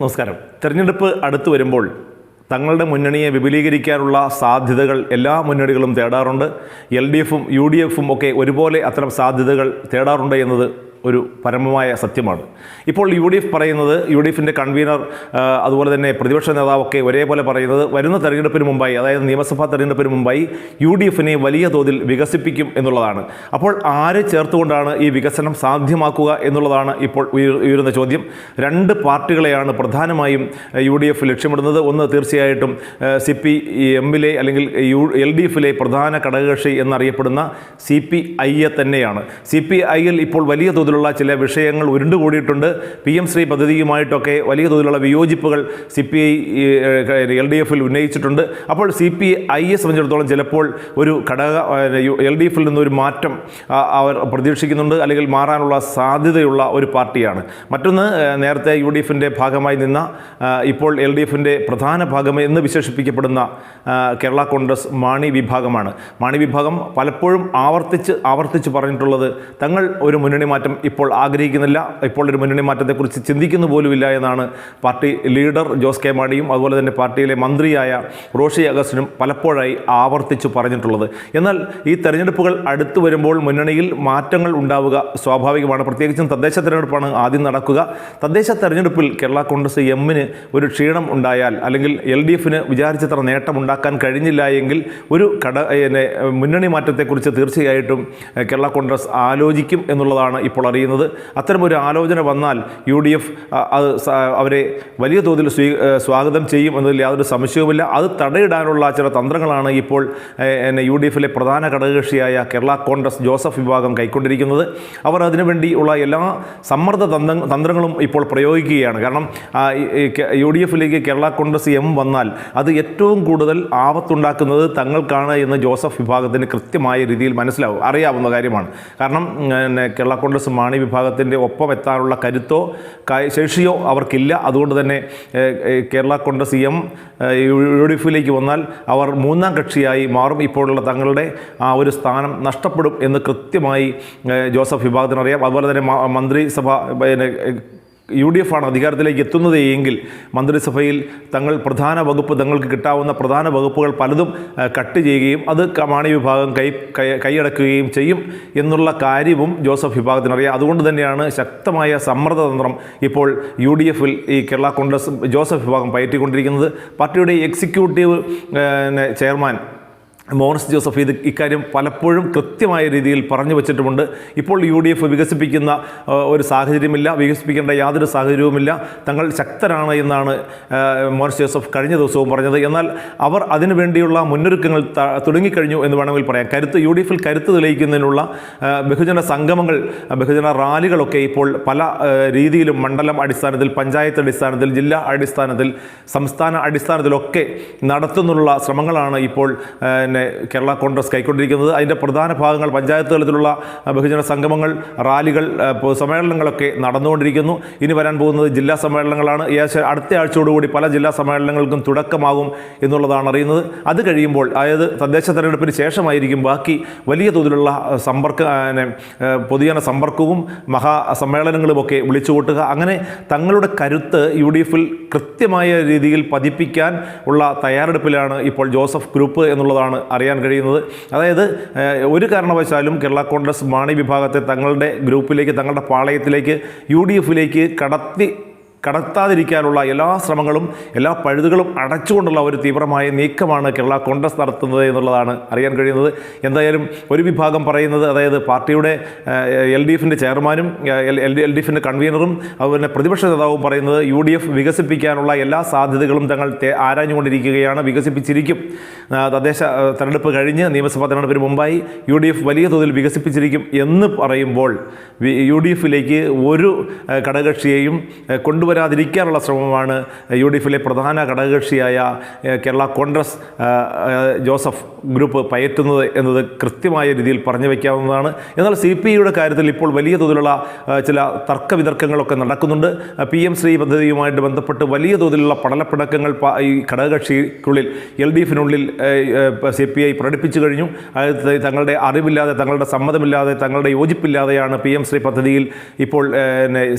നമസ്കാരം. തെരഞ്ഞെടുപ്പ് അടുത്തു വരുമ്പോൾ തങ്ങളുടെ മുന്നണിയെ വിപുലീകരിക്കാനുള്ള സാധ്യതകൾ എല്ലാ മുന്നണികളും തേടാറുണ്ട്. എൽ ഡി എഫും യു ഡി എഫും ഒക്കെ ഒരുപോലെ അത്തരം സാധ്യതകൾ തേടാറുണ്ട് എന്നത് ഒരു പരമമായ സത്യമാണ്. ഇപ്പോൾ യു ഡി എഫ് പറയുന്നത് യു ഡി എഫിന്റെ കൺവീനർ അതുപോലെ തന്നെ പ്രതിപക്ഷ നേതാവൊക്കെ ഒരേപോലെ പറയുന്നത് വരുന്ന തെരഞ്ഞെടുപ്പിന് മുമ്പായി അതായത് നിയമസഭാ തെരഞ്ഞെടുപ്പിന് മുമ്പായി യു ഡി എഫിനെ വലിയ തോതിൽ വികസിപ്പിക്കും എന്നുള്ളതാണ്. അപ്പോൾ ആരെ ചേർത്തുകൊണ്ടാണ് ഈ വികസനം സാധ്യമാക്കുക എന്നുള്ളതാണ് ഇപ്പോൾ ഉയരുന്ന ചോദ്യം. രണ്ട് പാർട്ടികളെയാണ് പ്രധാനമായും യു ഡി എഫ് ലക്ഷ്യമിടുന്നത്. ഒന്ന് തീർച്ചയായിട്ടും സി പി എമ്മിലെ അല്ലെങ്കിൽ യു എൽ ഡി എഫിലെ പ്രധാന ഘടകകക്ഷി എന്നറിയപ്പെടുന്ന സി പി ഐയെ തന്നെയാണ്. സി പി ഐയിൽ ഇപ്പോൾ വലിയ തോതിലുള്ള ചില വിഷയങ്ങൾ ഉരുണ്ടുകൂടിയിട്ടുണ്ട്. പി എം ശ്രീ പദ്ധതിയുമായിട്ടൊക്കെ വലിയ തോതിലുള്ള വിയോജിപ്പുകൾ C P I L D എഫിൽ ഉന്നയിച്ചിട്ടുണ്ട്. അപ്പോൾ സി പി ഐയെ സംബന്ധിച്ചിടത്തോളം ചിലപ്പോൾ ഒരു ഘടക എൽ ഡി എഫിൽ നിന്നൊരു മാറ്റം അവർ പ്രതീക്ഷിക്കുന്നുണ്ട്. അല്ലെങ്കിൽ മാറാനുള്ള സാധ്യതയുള്ള ഒരു പാർട്ടിയാണ്. മറ്റൊന്ന് നേരത്തെ യു ഡി എഫിന്റെ ഭാഗമായി നിന്ന ഇപ്പോൾ എൽ ഡി എഫിന്റെ പ്രധാന ഭാഗം എന്ന് വിശേഷിപ്പിക്കപ്പെടുന്ന കേരള കോൺഗ്രസ് മാണി വിഭാഗമാണ്. മാണി വിഭാഗം പലപ്പോഴും ആവർത്തിച്ച് ആവർത്തിച്ച് പറഞ്ഞിട്ടുള്ളത് തങ്ങൾ ഒരു മുന്നണി മാറ്റം ഇപ്പോൾ ആഗ്രഹിക്കുന്നില്ല. ഇപ്പോൾ ഒരു മുന്നണി മാറ്റത്തെക്കുറിച്ച് ചിന്തിക്കുന്നു പോലുമില്ല എന്നാണ് പാർട്ടി ലീഡർ ജോസ് കെ മാണിയും അതുപോലെ തന്നെ പാർട്ടിയിലെ മന്ത്രിയായ റോഷി അഗസ്റ്റിനും പലപ്പോഴായി ആവർത്തിച്ചു പറഞ്ഞിട്ടുള്ളത്. എന്നാൽ ഈ തെരഞ്ഞെടുപ്പുകൾ അടുത്തു വരുമ്പോൾ മുന്നണിയിൽ മാറ്റങ്ങൾ ഉണ്ടാവുക സ്വാഭാവികമാണ്. പ്രത്യേകിച്ചും തദ്ദേശ തെരഞ്ഞെടുപ്പാണ് ആദ്യം നടക്കുക. തദ്ദേശ തെരഞ്ഞെടുപ്പിൽ കേരള കോൺഗ്രസ് എമ്മിന് ഒരു ക്ഷീണം ഉണ്ടായാൽ അല്ലെങ്കിൽ എൽ ഡി എഫിന് വിചാരിച്ചത്ര നേട്ടം ഉണ്ടാക്കാൻ കഴിഞ്ഞില്ല എങ്കിൽ ഒരു കട മുന്നണി മാറ്റത്തെക്കുറിച്ച് തീർച്ചയായിട്ടും കേരള കോൺഗ്രസ് ആലോചിക്കും എന്നുള്ളതാണ് ഇപ്പോൾ അറിയുന്നത് അത്തരമൊരു ആലോചന വന്നാൽ യു ഡി എഫ് അത് അവരെ വലിയ തോതിൽ സ്വീ സ്വാഗതം ചെയ്യും എന്നതിൽ യാതൊരു സംശയവുമില്ല. അത് തടയിടാനുള്ള ചില തന്ത്രങ്ങളാണ് ഇപ്പോൾ എന്നെ യു ഡി എഫിലെ പ്രധാന ഘടകകക്ഷിയായ കേരള കോൺഗ്രസ് ജോസഫ് വിഭാഗം കൈക്കൊണ്ടിരിക്കുന്നത്. അവർ അതിനുവേണ്ടിയുള്ള എല്ലാ സമ്മർദ്ദ തന്ത്ര തന്ത്രങ്ങളും ഇപ്പോൾ പ്രയോഗിക്കുകയാണ്. കാരണം യു ഡി എഫിലേക്ക് കേരള കോൺഗ്രസ് എം വന്നാൽ അത് ഏറ്റവും കൂടുതൽ ആപത്തുണ്ടാക്കുന്നത് തങ്ങൾക്കാണ് എന്ന് ജോസഫ് വിഭാഗത്തിന് കൃത്യമായ രീതിയിൽ മനസ്സിലാവും അറിയാവുന്ന കാര്യമാണ്. കാരണം കേരള കോൺഗ്രസ് മാണി വിഭാഗത്തിന്റെ ഒപ്പം എത്താനുള്ള കരുത്തോ ശേഷിയോ അവർക്കില്ല. അതുകൊണ്ട് തന്നെ Kerala Congress M U D എഫിലേക്ക് വന്നാൽ അവർ മൂന്നാം കക്ഷിയായി മാറും. ഇപ്പോഴുള്ള തങ്ങളുടെ ആ ഒരു സ്ഥാനം നഷ്ടപ്പെടും എന്ന് കൃത്യമായി ജോസഫ് വിഭാഗത്തിനറിയാം. അതുപോലെ തന്നെ മന്ത്രിസഭ പിന്നെ യു ഡി എഫ് ആണ് അധികാരത്തിലേക്ക് എത്തുന്നത് എങ്കിൽ മന്ത്രിസഭയിൽ തങ്ങൾ പ്രധാന വകുപ്പ് തങ്ങൾക്ക് കിട്ടാവുന്ന പ്രധാന വകുപ്പുകൾ പലതും കട്ട് ചെയ്യുകയും അത് കമാണി മാണി വിഭാഗം കൈ- കൈയടക്കുകയും ചെയ്യും എന്നുള്ള കാര്യവും ജോസഫ് വിഭാഗത്തിനറിയാം. അതുകൊണ്ട് തന്നെയാണ് ശക്തമായ സമ്മർദ്ദതന്ത്രം ഇപ്പോൾ യു ഡി എഫിൽ ഈ കേരള കോൺഗ്രസ് ജോസഫ് വിഭാഗം പയറ്റിക്കൊണ്ടിരിക്കുന്നത്. പാർട്ടിയുടെ എക്സിക്യൂട്ടീവ് ചെയർമാൻ മോറിസ് ജോസഫ് ഇത് ഇക്കാര്യം പലപ്പോഴും കൃത്യമായ രീതിയിൽ പറഞ്ഞു വച്ചിട്ടുമുണ്ട്. ഇപ്പോൾ യു ഡി എഫ് വികസിപ്പിക്കുന്ന ഒരു സാഹചര്യമില്ല വികസിപ്പിക്കേണ്ട യാതൊരു സാഹചര്യവുമില്ല. തങ്ങൾ ശക്തരാണ് എന്നാണ് മോറിസ് ജോസഫ് കഴിഞ്ഞ ദിവസവും പറഞ്ഞത്. എന്നാൽ അവർ അതിനുവേണ്ടിയുള്ള മുന്നൊരുക്കങ്ങൾ തുടങ്ങിക്കഴിഞ്ഞു എന്ന് വേണമെങ്കിൽ പറയാം. കരുത്ത് യു ഡി എഫിൽ കരുത്ത് തെളിയിക്കുന്നതിനുള്ള ബഹുജന സംഗമങ്ങൾ ബഹുജന റാലികളൊക്കെ ഇപ്പോൾ പല രീതിയിലും മണ്ഡലം അടിസ്ഥാനത്തിൽ പഞ്ചായത്ത് അടിസ്ഥാനത്തിൽ ജില്ലാ അടിസ്ഥാനത്തിൽ സംസ്ഥാന അടിസ്ഥാനത്തിലൊക്കെ നടത്തുന്നുള്ള ശ്രമങ്ങളാണ് ഇപ്പോൾ പിന്നെ കേരള കോൺഗ്രസ് കൈക്കൊണ്ടിരിക്കുന്നത്. അതിന്റെ പ്രധാന ഭാഗങ്ങൾ പഞ്ചായത്ത് തലത്തിലുള്ള ബഹുജന സംഗമങ്ങൾ റാലികൾ സമ്മേളനങ്ങളൊക്കെ നടന്നുകൊണ്ടിരിക്കുന്നു. ഇനി വരാൻ പോകുന്നത് ജില്ലാ സമ്മേളനങ്ങളാണ്. ആഴ്ച അടുത്ത ആഴ്ചയോടുകൂടി പല ജില്ലാ സമ്മേളനങ്ങൾക്കും തുടക്കമാകും എന്നുള്ളതാണ് അറിയുന്നത്. അത് കഴിയുമ്പോൾ അതായത് തദ്ദേശ തെരഞ്ഞെടുപ്പിന് ശേഷമായിരിക്കും ബാക്കി വലിയ തോതിലുള്ള സമ്പർക്ക പൊതുജന സമ്പർക്കവും മഹാസമ്മേളനങ്ങളുമൊക്കെ വിളിച്ചു കൂട്ടുക അങ്ങനെ തങ്ങളുടെ കരുത്ത് യു ഡി എഫിൽ കൃത്യമായ രീതിയിൽ പതിപ്പിക്കാൻ ഉള്ള തയ്യാറെടുപ്പിലാണ് ഇപ്പോൾ ജോസഫ് ഗ്രൂപ്പ് എന്നുള്ളതാണ് അറിയാൻ കഴിയുന്നത്. അതായത് ഒരു കാരണവശാലും കേരള കോൺഗ്രസ് മാണി വിഭാഗത്തെ തങ്ങളുടെ ഗ്രൂപ്പിലേക്ക് തങ്ങളുടെ പാളയത്തിലേക്ക് യു ഡി എഫിലേക്ക് കടത്തി കടത്താതിരിക്കാനുള്ള എല്ലാ ശ്രമങ്ങളും എല്ലാ പഴുതുകളും അടച്ചുകൊണ്ടുള്ള ഒരു തീവ്രമായ നീക്കമാണ് കേരള കോൺഗ്രസ് നടത്തുന്നത് എന്നുള്ളതാണ് അറിയാൻ കഴിയുന്നത്. എന്തായാലും ഒരു വിഭാഗം പറയുന്നത് അതായത് പാർട്ടിയുടെ എൽ ഡി എഫിന്റെ ചെയർമാനും എൽ എൽ ഡി എഫിന്റെ കൺവീനറും അതുപോലെ പ്രതിപക്ഷ നേതാവും പറയുന്നത് യു ഡി എഫ് വികസിപ്പിക്കാനുള്ള എല്ലാ സാധ്യതകളും തങ്ങൾ ആരാഞ്ഞുകൊണ്ടിരിക്കുകയാണ് വികസിപ്പിച്ചിരിക്കും. തദ്ദേശ തെരഞ്ഞെടുപ്പ് കഴിഞ്ഞ് നിയമസഭാ തെരഞ്ഞെടുപ്പിന് മുമ്പായി യു ഡി എഫ് വലിയ തോതിൽ വികസിപ്പിച്ചിരിക്കും എന്ന് പറയുമ്പോൾ യു ഡി എഫിലേക്ക് ഒരു ഘടകക്ഷിയെയും ആ, കൊണ്ടുവരാതിരിക്കാനുള്ള ശ്രമമാണ് യു ഡി എഫിലെ പ്രധാന ഘടകകക്ഷിയായ കേരള കോൺഗ്രസ് ജോസഫ് ഗ്രൂപ്പ് പയറ്റുന്നത് എന്നത് കൃത്യമായ രീതിയിൽ പറഞ്ഞു വയ്ക്കാവുന്നതാണ് എന്നാൽ സി പി ഐയുടെ കാര്യത്തിൽ ഇപ്പോൾ വലിയ തോതിലുള്ള ചില തർക്ക വിതർക്കങ്ങളൊക്കെ നടക്കുന്നുണ്ട്. പി എം ശ്രീ പദ്ധതിയുമായിട്ട് ബന്ധപ്പെട്ട് വലിയ തോതിലുള്ള പടലപ്പിണക്കങ്ങൾ ഈ ഘടകകക്ഷിക്കുള്ളിൽ എൽ ഡി എഫിനുള്ളിൽ സി പി ഐ പ്രകടിപ്പിച്ചു കഴിഞ്ഞു. തങ്ങളുടെ അറിവില്ലാതെ തങ്ങളുടെ സമ്മതമില്ലാതെ തങ്ങളുടെ യോജിപ്പില്ലാതെയാണ് പി എം ശ്രീ പദ്ധതിയിൽ ഇപ്പോൾ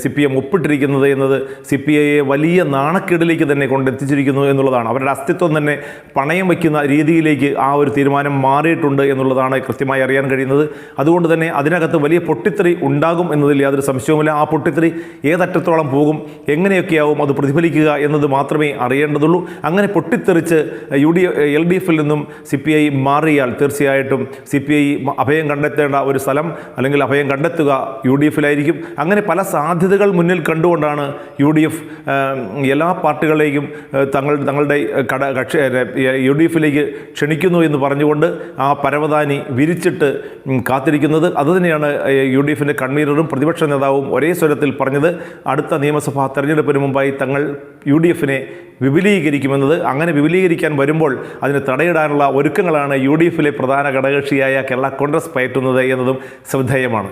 സി പി എം ഒപ്പിട്ടിരിക്കുന്നത് എന്നത് സി പി ഐയെ വലിയ നാണക്കേടിലേക്ക് തന്നെ കൊണ്ടെത്തിച്ചിരിക്കുന്നു എന്നുള്ളതാണ്. അവരുടെ അസ്തിത്വം തന്നെ പണയം വയ്ക്കുന്ന രീതിയിലേക്ക് ആ ഒരു തീരുമാനം മാറിയിട്ടുണ്ട് എന്നുള്ളതാണ് കൃത്യമായി അറിയാൻ കഴിയുന്നത്. അതുകൊണ്ട് തന്നെ അതിനകത്ത് വലിയ പൊട്ടിത്തെറി ഉണ്ടാകും എന്നതിൽ യാതൊരു സംശയവുമില്ല. ആ പൊട്ടിത്തെറി ഏതറ്റത്തോളം പോകും എങ്ങനെയൊക്കെയാവും അത് പ്രതിഫലിക്കുക എന്നത് മാത്രമേ അറിയേണ്ടതുള്ളൂ. അങ്ങനെ പൊട്ടിത്തെറിച്ച് യു ഡി എൽ ഡി എഫിൽ നിന്നും സി പി ഐ മാറിയാൽ തീർച്ചയായിട്ടും സി പി ഐ അഭയം കണ്ടെത്തേണ്ട ഒരു സ്ഥലം അല്ലെങ്കിൽ അഭയം കണ്ടെത്തുക യു ഡി എഫിലായിരിക്കും. അങ്ങനെ പല സാധ്യതകൾ മുന്നിൽ കണ്ടുകൊണ്ടാണ് യു ഡി എഫ് എല്ലാ പാർട്ടികളെയും തങ്ങൾ തങ്ങളുടെ കട കക്ഷി യു ഡി എഫിലേക്ക് ക്ഷണിക്കുന്നു എന്ന് പറഞ്ഞുകൊണ്ട് ആ പരവതാനി വിരിച്ചിട്ട് കാത്തിരിക്കുന്നത്. അതുതന്നെയാണ് യു ഡി എഫിന്റെ കൺവീനറും പ്രതിപക്ഷ നേതാവും ഒരേ സ്വരത്തിൽ പറഞ്ഞത്. അടുത്ത നിയമസഭാ തെരഞ്ഞെടുപ്പിന് മുമ്പായി തങ്ങൾ യു ഡി എഫിനെ വിപുലീകരിക്കുമെന്നത്. അങ്ങനെ വിപുലീകരിക്കാൻ വരുമ്പോൾ അതിന് തടയിടാനുള്ള ഒരുക്കങ്ങളാണ് യു ഡി എഫിലെ പ്രധാന ഘടകകക്ഷിയായ കേരള കോൺഗ്രസ് പയറ്റുന്നത് എന്നതും ശ്രദ്ധേയമാണ്.